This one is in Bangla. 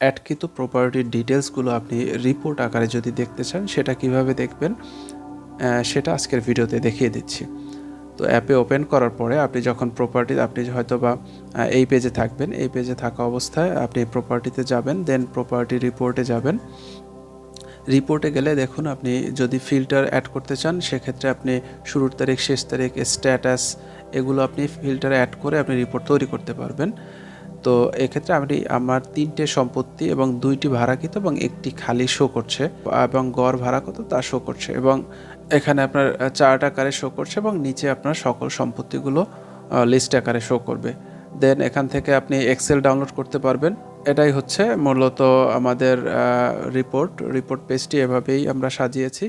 অ্যাডকৃত প্রপার্টির ডিটেলসগুলো আপনি রিপোর্ট আকারে যদি দেখতে চান, সেটা কীভাবে দেখবেন সেটা আজকের ভিডিওতে দেখিয়ে দিচ্ছি। তো অ্যাপে ওপেন করার পরে আপনি যখন প্রপার্টি আপনি হয়তো বা এই পেজে থাকবেন, এই পেজে থাকা অবস্থায় আপনি প্রপার্টিতে যাবেন দেন প্রপার্টি রিপোর্টে যাবেন। রিপোর্টে গেলে দেখুন আপনি যদি ফিল্টার অ্যাড করতে চান, সেক্ষেত্রে আপনি শুরুর তারিখ, শেষ তারিখ স্ট্যাটাস এগুলো আপনি ফিল্টার অ্যাড করে আপনি রিপোর্ট তৈরি করতে পারবেন। তো এক্ষেত্রে আমি আমার তিনটে সম্পত্তি এবং দুইটি ভাড়াকৃত এবং একটি খালি শো করছে এবং গড় ভাড়া কত তা শো করছে এবং এখানে আপনার চার্ট আকারে শো করছে এবং নিচে আপনার সকল সম্পত্তিগুলো লিস্ট আকারে শো করবে। দেন এখান থেকে আপনি এক্সেল ডাউনলোড করতে পারবেন। এটাই হচ্ছে মূলত আমাদের রিপোর্ট রিপোর্ট পেজটি এভাবেই আমরা সাজিয়েছি।